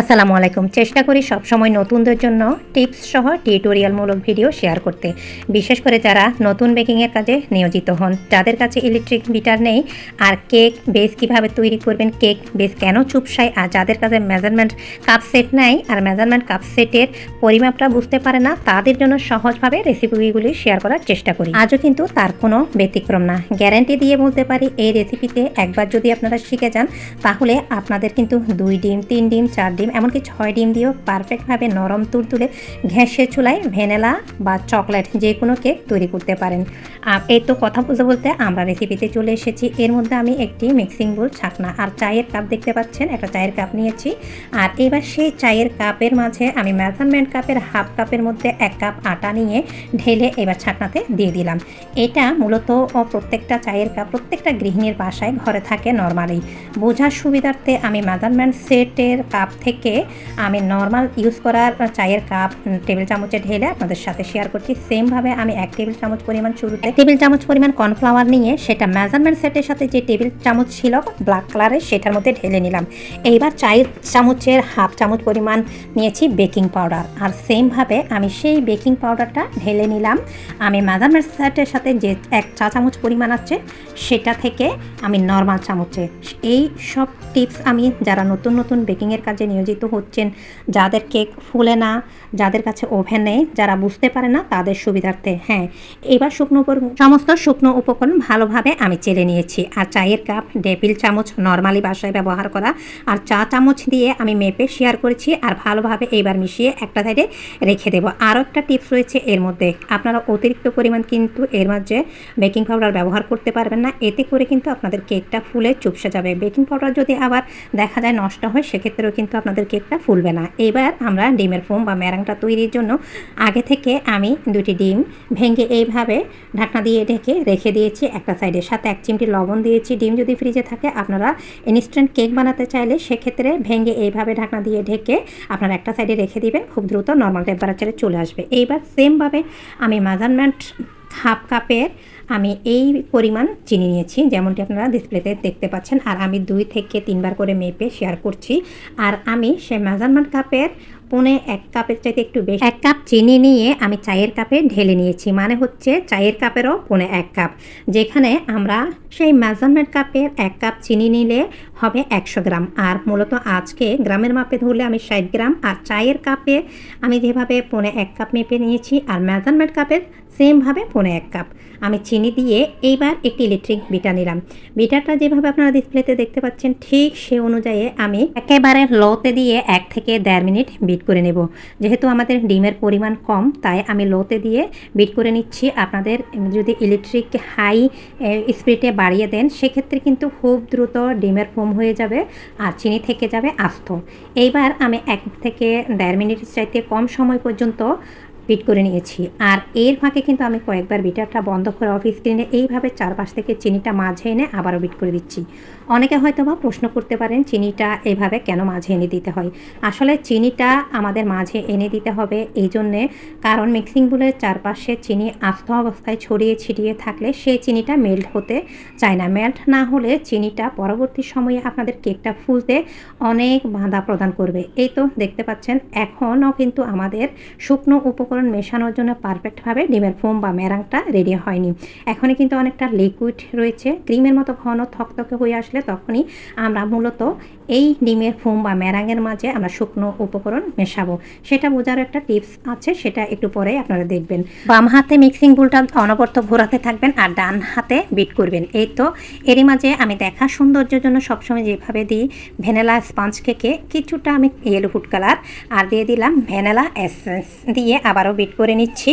আসসালামু আলাইকুম। চেষ্টা করি সবসময় নতুনদের জন্য টিপস সহ টিউটোরিয়ালমূলক ভিডিও শেয়ার করতে। বিশেষ করে যারা নতুন বেকিংয়ের কাজে নিয়োজিত হন, যাদের কাছে ইলেকট্রিক বিটার নেই, আর কেক বেস কীভাবে তৈরি করবেন কেক বেস কেন চুপসায়, আর যাদের কাছে মেজারমেন্ট কাপ সেট নাই, আর মেজারমেন্ট কাপ সেটের পরিমাপটা বুঝতে পারে না, তাদের জন্য সহজভাবে রেসিপিগুলি শেয়ার করার চেষ্টা করি। আজও কিন্তু তার কোনো ব্যতিক্রম না। গ্যারান্টি দিয়ে বলতে পারি, এই রেসিপিতে একবার যদি আপনারা শিখে যান, তাহলে আপনাদের কিন্তু দুই ডিম, তিন ডিম, চার ডিম এমনকি ছয় ডিম দিয়েও পারফেক্টভাবে নরম তুলতুলে ঘ্যাসের চুলায় ভ্যানিলা বা চকলেট যে কোনো কেক তৈরি করতে পারেন। এই তো কথা বলতে বলতে আমরা রেসিপিতে চলে এসেছি। এর মধ্যে আমি একটি মিক্সিং বোল ছাকনা আর চায়ের কাপ দেখতে পাচ্ছেন, একটা চায়ের কাপ নিয়েছি। আর এবার সেই চায়ের কাপের মাঝে আমি মেজারমেন্ট কাপের হাফ কাপের মধ্যে এক কাপ আটা নিয়ে ঢেলে এবার ছাকনাতে দিয়ে দিলাম। এটা মূলত প্রত্যেকটা চায়ের কাপ প্রত্যেকটা গৃহিণীর বাসায় ঘরে থাকে নর্মালি বোঝার সুবিধার্থে আমি মেজারমেন্ট সেটের কাপ থেকে আমি নর্মাল ইউজ করার চায়ের কাপ টেবিল চামচে ঢেলে আপনাদের সাথে শেয়ার করছি। সেমভাবে আমি এক টেবিল চামচ পরিমাণ শুরুতে টেবিল চামচ পরিমাণ কর্নফ্লাওয়ার নিয়ে সেটা মেজারমেন্ট সেটের সাথে যে টেবিল চামচ ছিল ব্ল্যাক কালারের সেটার মধ্যে ঢেলে নিলাম। এইবার চায়ের চামচের হাফ চামচ পরিমাণ নিয়েছি বেকিং পাউডার আর সেমভাবে আমি সেই বেকিং পাউডারটা ঢেলে নিলাম। আমি মেজারমেন্ট সেটের সাথে যে এক চা চামচ পরিমাণ আছে সেটা থেকে আমি নর্মাল চামচে। এই সব টিপস আমি যারা নতুন নতুন বেকিংয়ের কাজে নিয়োজিত হচ্ছেন। যাদের কেক ফুলে না, যাদের কাছে ওভেন নেই, যারা বুঝতে পারে না, তাদের সুবিধার্থে হ্যাঁ। এবার শুকনো সমস্ত শুকনো উপকরণ ভালোভাবে আমি চেলে নিয়েছি। আর চায়ের কাপ ডেপিল চামচ, নর্মালি বাসায় ব্যবহার করা, আর চা চামচ দিয়ে আমি মেপে শেয়ার করেছি, আর ভালোভাবে এইবার মিশিয়ে একটা সাইডে রেখে দেবো। আরও একটা টিপস রয়েছে এর মধ্যে। আপনারা অতিরিক্ত পরিমাণ কিন্তু এর মাঝে বেকিং পাউডার ব্যবহার করতে পারবেন না। এতে করে কিন্তু আপনাদের কেকটা ফুলে চুপসে যাবে। বেকিং পাউডার যদি আবার দেখা যায় নষ্ট হয়, সেক্ষেত্রেও কিন্তু আপনাদের কেকটা ফুলবে না। এবার আমরা ডিমের ফোম বা ম্যারাংটা তৈরির জন্য আগে থেকে আমি দুটি ডিম ভেঙে এইভাবে ঢাকনা দিয়ে ঢেকে রেখে দিয়েছি একটা সাইডের সাথে। এক চিমটি লবণ দিয়েছি। ডিম যদি ফ্রিজে থাকে, আপনারা ইনস্ট্যান্ট কেক বানাতে চাইলে সেক্ষেত্রে ভেঙে এইভাবে ঢাকনা দিয়ে ঢেকে আপনারা একটা সাইডে রেখে দিবেন। খুব দ্রুত নর্মাল টেম্পারেচারে চলে আসবে। এইবার সেমভাবে আমি মেজারমেন্ট হাফ কাপের আমি এই পরিমাণ চিনি নিয়েছি, যেমনটি আপনারা ডিসপ্লেতে দেখতে পাচ্ছেন। আর আমি দুই থেকে তিনবার করে মেপে শেয়ার করছি। আর আমি সে মেজারমেন্ট কাপের পৌনে এক কাপের চাইতে একটু বেশি, এক কাপ চিনি নিয়ে আমি চায়ের কাপে ঢেলে নিয়েছি। মানে হচ্ছে চায়ের কাপেরও পৌনে এক কাপ। যেখানে আমরা সেই মেজারমেন্ট কাপের এক কাপ চিনি নিলে হবে একশো গ্রাম। আর মূলত আজকে গ্রামের মাপে ধরলে আমি ষাট গ্রাম, আর চায়ের কাপে আমি যেভাবে পৌনে এক কাপ মেপে নিয়েছি, আর মেজারমেন্ট কাপের সেমভাবে পৌনে এক কাপ। আমি চিনি দিয়ে এইবার একটি ইলেকট্রিক বিটা নিলাম। বিটারটা যেভাবে আপনারা ডিসপ্লেতে দেখতে পাচ্ছেন, ঠিক সে অনুযায়ী আমি একেবারে লোতে দিয়ে এক থেকে দেড় মিনিট বিট করে নেব। যেহেতু আমাদের ডিমের পরিমাণ কম, তাই আমি লোতে দিয়ে বিট করে নিচ্ছি। আপনাদের যদি ইলেকট্রিক হাই স্পিডে বাড়িয়ে দেন, সেক্ষেত্রে কিন্তু খুব দ্রুত ডিমের ফোম হয়ে যাবে আর চিনি থেকে যাবে আস্ত। এইবার আমি এক থেকে দেড় মিনিট চাইতে কম সময় পর্যন্ত বিট করে নিয়েছি। আর এর ফাঁকে কিন্তু আমি কয়েকবার বিটারটা বন্ধ করে অফ স্ক্রিনে এইভাবে চারপাশ থেকে চিনিটা মাঝে এনে আবারও বিট করে দিচ্ছি। অনেকে হয়তো বা প্রশ্ন করতে পারেন, চিনিটা এইভাবে কেন মাঝে এনে দিতে হয়? আসলে চিনিটা আমাদের মাঝে এনে দিতে হবে এই জন্যে, কারণ মিক্সিং বুলের চারপাশে চিনি আস্ত অবস্থায় ছড়িয়ে ছিটিয়ে থাকলে সেই চিনিটা মেল্ট হতে চায় না। মেল্ট না হলে চিনিটা পরবর্তী সময়ে আপনাদের কেকটা ফুলতে অনেক বাধা প্রদান করবে। এই তো দেখতে পাচ্ছেন, এখনও কিন্তু আমাদের শুকনো উপকরণ মেশানোর জন্য পারফেক্টভাবে ডিমের ফোম বা মেরাংটা রেডি হয়নি। এখনই কিন্তু অনেকটা লিকুইড রয়েছে। ক্রিমের মতো ঘন থকথকে হয়ে আসলে তখনই আমরা মূলত এই ডিমের ফোম বা মেরাঙের মাঝে আমরা শুকনো উপকরণ মেশাবো। সেটা বোঝার একটা টিপস আছে, সেটা একটু পরে আপনারা দেখবেন। বাম হাতে মিক্সিং বুলটা অনবরত ঘোরাতে থাকবেন আর ডান হাতে বিট করবেন। এই তো, এরই মাঝে আমি দেখা সৌন্দর্যের জন্য সবসময় যেভাবে দিই, ভ্যানিলা স্পঞ্জ কেকে কিছুটা আমি ইয়েলো ফুড কালার আর দিয়ে দিলাম ভ্যানিলা এসেন্স দিয়ে আবারও বিট করে নিচ্ছি।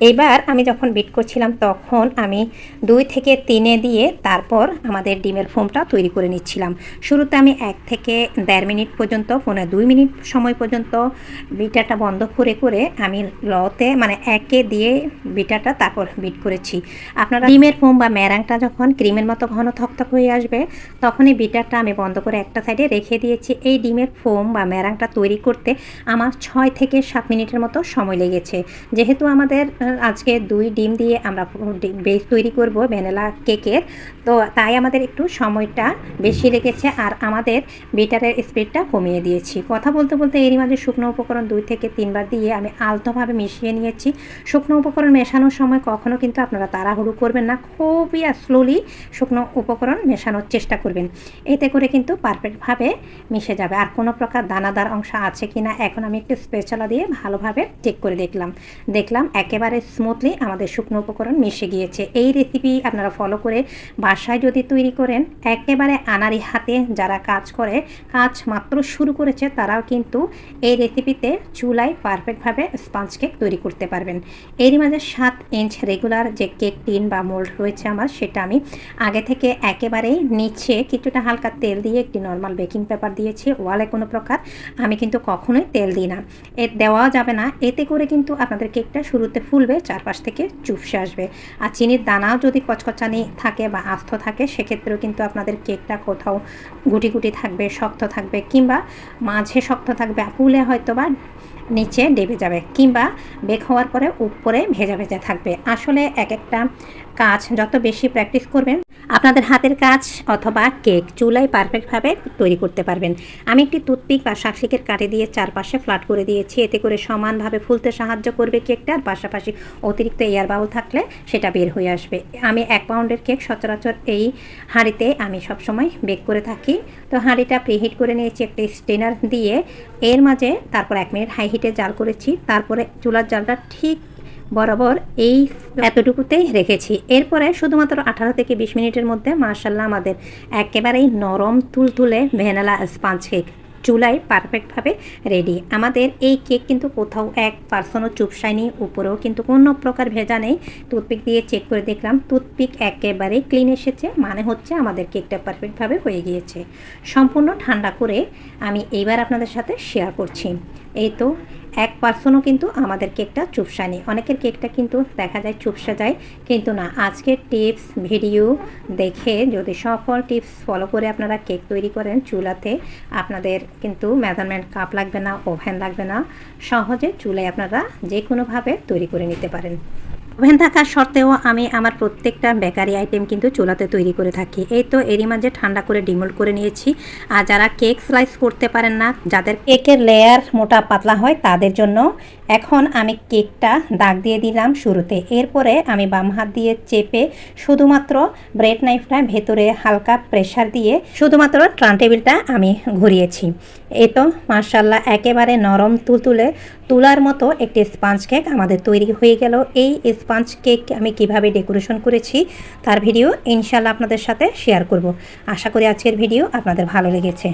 এবার আমি যখন বিট করছিলাম, তখন আমি দুই থেকে তিনে দিয়ে তারপর আমাদের ডিমের ফোমটা তৈরি করে নিচ্ছিলাম। শুরুতে আমি এক থেকে দেড় মিনিট পর্যন্ত, ফোনে দুই মিনিট সময় পর্যন্ত বিটাটা বন্ধ করে করে আমি লতে মানে একে দিয়ে বিটাটা তারপর বিট করেছি। আপনারা ডিমের ফোম বা ম্যারাংটা যখন ক্রিমের মতো ঘন থকথক হয়ে আসবে, তখনই বিটারটা আমি বন্ধ করে একটা সাইডে রেখে দিয়েছি। এই ডিমের ফোম বা ম্যারাংটা তৈরি করতে আমার ছয় থেকে সাত মিনিটের মতো সময় লেগেছে। যেহেতু আমাদের আজকে দুই ডিম দিয়ে আমরা বেস তৈরি করব ভ্যানিলা কেকের। তো তাই আমাদের একটু সময়টা বেশি লেগেছে আর আমাদের বেটারের স্পিডটা কমিয়ে দিয়েছি। কথা বলতে বলতে এরই মাঝে শুকনো উপকরণ দুই থেকে তিনবার দিয়ে আমি আলতোভাবে মিশিয়ে নিয়েছি। শুকনো উপকরণ মেশানোর সময় কখনও কিন্তু আপনারা তাড়াহুড়ো করবেন না, খুবই স্লোলি শুকনো উপকরণ মেশানোর চেষ্টা করবেন। এতে করে কিন্তু পারফেক্টভাবে মিশে যাবে। আর কোনো প্রকার দানাদার অংশ আছে কি না এখন আমি একটু স্পেচালা দিয়ে ভালোভাবে চেক করে দেখলাম। দেখলাম একেবারে স্মুথলি আমাদের শুকনো উপকরণ মিশে গিয়েছে। এই রেসিপি আপনারা ফলো করে বাসায় যদি তৈরি করেন, একেবারে আনারি হাতে যারা কাজ করে, কাজ মাত্র শুরু করেছে, তারাও কিন্তু এই রেসিপিতে চুলায় পারফেক্টভাবে স্পঞ্জ কেক তৈরি করতে পারবেন। এরই মাঝে সাত ইঞ্চ রেগুলার যে কেক টিন বা মোল্ড রয়েছে আমার, সেটা আমি আগে থেকে একেবারেই নিচে কিছুটা হালকা তেল দিয়ে একটি নর্মাল বেকিং পেপার দিয়েছি, ওয়ালে কোনো প্রকার আমি কিন্তু কখনোই তেল দিই না। এ দেওয়া যাবে না। এতে করে কিন্তু আপনাদের কেকটা শুরুতে ফুলবে চারপাশ থেকে চুপসে আসবে। আর চিনির দানাও যদি কচকচানি থাকে বা আস্ত থাকে, সেক্ষেত্রেও কিন্তু আপনাদের কেকটা কোথাও গুটি গুটি থাকবে, শক্ত থাকবে কিংবা মাঝে শক্ত থাকবে আপুলে হয়তো বা নিচে ডেবে যাবে কিংবা বেক হওয়ার পরে উপরে ভেজা ভেজা থাকবে। আসলে এক একটা কাজ যত বেশি প্র্যাকটিস করবেন, আপনাদের হাতের কাজ অথবা কেক চুলায় পারফেক্টভাবে তৈরি করতে পারবেন। আমি একটি টুথপিক বা শাকশিকের কাটে দিয়ে চারপাশে ফ্ল্যাট করে দিয়েছি। এতে করে সমানভাবে ফুলতে সাহায্য করবে কেকটা আর পাশাপাশি অতিরিক্ত এয়ার বাউল থাকলে সেটা বের হয়ে আসবে। আমি এক পাউন্ডের কেক সচরাচর এই হাঁড়িতে আমি সবসময় বেক করে থাকি। তো হাঁড়িটা প্রিহিট করে নিয়েছি একটি স্টেনার দিয়ে। এর মাঝে তারপর এক মিনিট হাই হিটে জাল করেছি। তারপরে চুলার জালটা ঠিক বরাবর এই এতটুকুতেই রেখেছি। এরপরে শুধুমাত্র আঠারো থেকে বিশ মিনিটের মধ্যে মার্শাল্লাহ আমাদের একেবারেই নরম তুলতুলে ভ্যানিলা স্পঞ্জ কেক চুলায় পারফেক্টভাবে রেডি। আমাদের এই কেক কিন্তু কোথাও এক পার্সনও চুপসায়নি, উপরেও কিন্তু কোনো প্রকার ভেজা নেই। টুথপিক দিয়ে চেক করে দেখলাম, টুথপিক একেবারে ক্লিন এসেছে মানে হচ্ছে আমাদের কেকটা পারফেক্টভাবে হয়ে গিয়েছে। সম্পূর্ণ ঠান্ডা করে আমি এইবার আপনাদের সাথে শেয়ার করছি। এই তো এক পার্সনও কিন্তু আমাদের কেকটা চুপসা নেই। অনেকের কেকটা কিন্তু দেখা যায় চুপসা যায়, কিন্তু না। আজকের টিপস, ভিডিও দেখে যদি সফল টিপস ফলো করে আপনারা কেক তৈরি করেন চুলাতে, আপনাদের কিন্তু মেজারমেন্ট কাপ লাগবে না, ওভেন লাগবে না। সহজে চুলায় আপনারা যে কোনোভাবে তৈরি করে নিতে পারেন। ওভেন থাকা সত্ত্বেও আমি আমার প্রত্যেকটা বেকারি আইটেম কিন্তু চুলাতে তৈরি করে থাকি। এই তো এরই মাঝে ঠান্ডা করে ডিমোল্ড করে নিয়েছি। আর যারা কেক স্লাইস করতে পারেন না, যাদের কেকের লেয়ার মোটা পাতলা হয়, তাদের জন্য এখন আমি কেকটা দাগ দিয়ে দিলাম শুরুতে। এরপরে আমি বাম হাত দিয়ে চেপে শুধুমাত্র ব্রেড নাইফটা ভেতরে হালকা প্রেশার দিয়ে শুধুমাত্র ট্রান টেবিলটা আমি ঘুরিয়েছি। এই তো মার্শাল্লাহ একেবারে নরম তুলতুলে তুলার মতো একটি স্পঞ্জ কেক আমাদের তৈরি হয়ে গেল। এই স্পঞ্জ কেক আমি কীভাবে ডেকোরেশন করেছি তার ভিডিও ইনশাল্লাহ আপনাদের সাথে শেয়ার করব। আশা করি আজকের ভিডিও আপনাদের ভালো লেগেছে।